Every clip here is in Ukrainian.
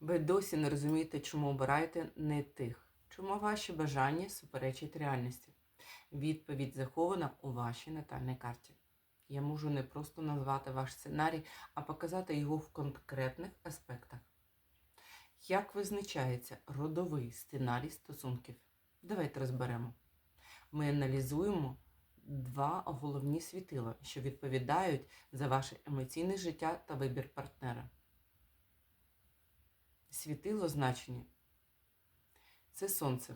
Ви досі не розумієте, чому обираєте не тих, чому ваші бажання суперечать реальності. Відповідь захована у вашій натальній карті. Я можу не просто назвати ваш сценарій, а показати його в конкретних аспектах. Як визначається родовий сценарій стосунків? Давайте розберемо. Ми аналізуємо два головні світила, що відповідають за ваше емоційне життя та вибір партнера. Світило значення це сонце,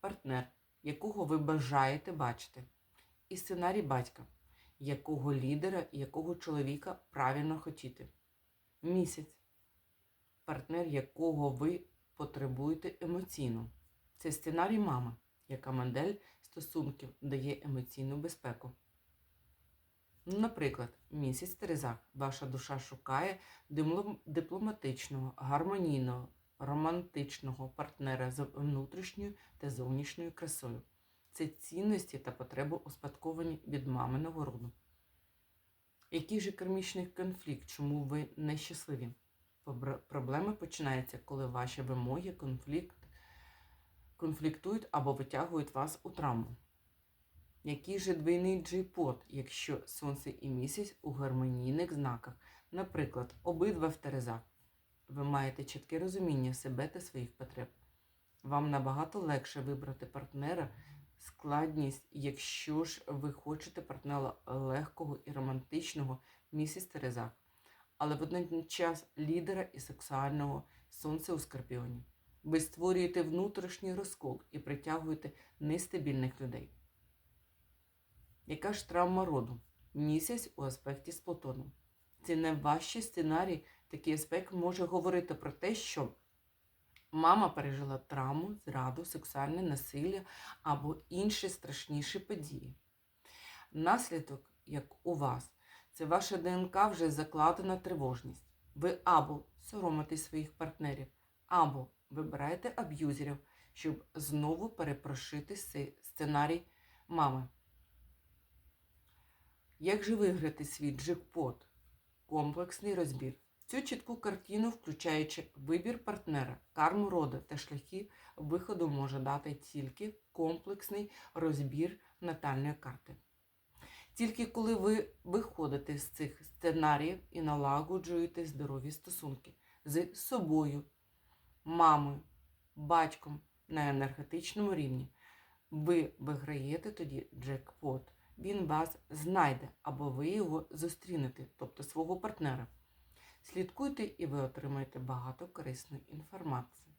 партнер, якого ви бажаєте бачити, і сценарій батька, якого лідера і якого чоловіка правильно хотіти. Місяць, партнер, якого ви потребуєте емоційно. Це сценарій мами, яка модель стосунків дає емоційну безпеку. Ну, Наприклад, місяць Терезах. Ваша душа шукає дипломатичного, гармонійного, романтичного партнера з внутрішньою та зовнішньою красою. Це цінності та потреби успадковані від маминого роду. Який же кармічний конфлікт? Чому ви нещасливі? Проблеми починаються, коли ваші вимоги, конфлікт, конфліктують або витягують вас у травму. Який же двійний джейпот, якщо сонце і місяць у гармонійних знаках, наприклад, обидва в терезах. Ви маєте чітке розуміння себе та своїх потреб. Вам набагато легше вибрати партнера, складність, якщо ж ви хочете партнера легкого і романтичного місяць Терезах, але водночас лідера і сексуального сонця у Скорпіоні. Ви створюєте внутрішній розкол і притягуєте нестабільних людей. Яка ж травма роду? Місяць у аспекті з Плутоном. Це найважчий сценарій. Такий аспект може говорити про те, що мама пережила травму, зраду, сексуальне насилля або інші страшніші події. Наслідок, як у вас, це ваша ДНК вже закладена тривожність. Ви або соромитесь своїх партнерів, або вибираєте аб'юзерів, щоб знову перепрошити сценарій мами. Як же виграти свій джекпот? Комплексний розбір. Цю чітку картину, включаючи вибір партнера, карму роду та шляхи виходу, може дати тільки комплексний розбір натальної карти. Тільки коли ви виходите з цих сценаріїв і налагоджуєте здорові стосунки з собою, мамою, батьком на енергетичному рівні, ви виграєте тоді джекпот він вас знайде або ви його зустрінете, тобто свого партнера. Слідкуйте і ви отримаєте багато корисної інформації.